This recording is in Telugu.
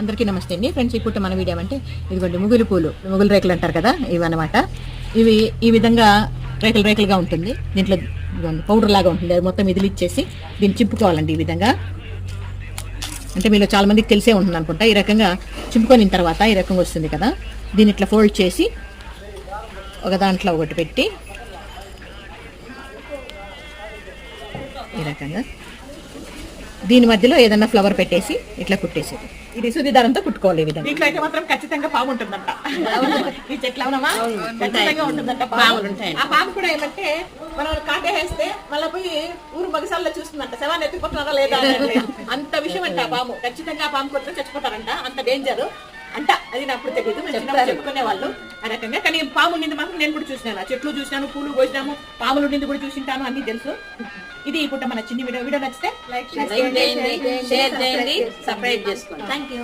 అందరికీ నమస్తే అండి. ఫ్రెండ్స్ ఇప్పుడు మన వీడియో అంటే ఇదిగోండి ముగులు పూలు. ముగులు రేకులు అంటారు కదా ఇవి అన్నమాట ఇవి ఈ విధంగా రేకులు రేకులుగా ఉంటుంది. దీంట్లో పౌడర్ లాగా ఉంటుంది. అది మొత్తం ఇదిలిచ్చేసి దీన్ని చింపుకోవాలండి ఈ విధంగా. అంటే మీలో చాలా మందికి తెలిసే ఉంటుంది అనుకుంటా. ఈ రకంగా చింపుకొని తర్వాత ఈ రకంగా వస్తుంది కదా. దీన్ని ఇట్లా ఫోల్డ్ చేసి ఒక దాంట్లో ఒకటి పెట్టి ఈ రకంగా దీని మధ్యలో ఏదన్నా ఫ్లవర్ పెట్టేసి ఇట్లా కుట్టేసేది. ఇది సుది దారంతో కుట్టుకోవాలి విధంగా. దీంట్లో అయితే మాత్రం ఖచ్చితంగా పాము ఉంటుందంట. ఈ చెట్లు అవునమ్మా ఖచ్చితంగా ఉంటుందంట పాము. ఆ పాము కూడా ఏమంటే మనం కాటేస్తే మళ్ళీ పోయి ఊరు మగసాల్లో చూస్తుందంట. శవాన్ని ఎత్తుకుంటున్నారా లేదా. అంత విషయం అంట ఆ పాము. ఖచ్చితంగా ఆ పాము కొట్టిన చచ్చిపోతారంట. అంత డేంజర్ అది నాకు తెలియదు. మేము చిన్నప్పుడు చెప్పుకునే వాళ్ళు ఆ రకంగా. కానీ పాము నింది మాత్రం నేను కూడా చూసినాను. ఆ చెట్లు చూసినాను పూలు కోసినాము పాములు నింది కూడా చూసింటాను అన్ని తెలుసు. ఇది ఇప్పుడు మన చిన్ని వీడియో. వీడియో నచ్చితే లైక్ లైక్ చేయండి షేర్ చేయండి సబ్స్క్రైబ్ చేసుకోండి. Thank you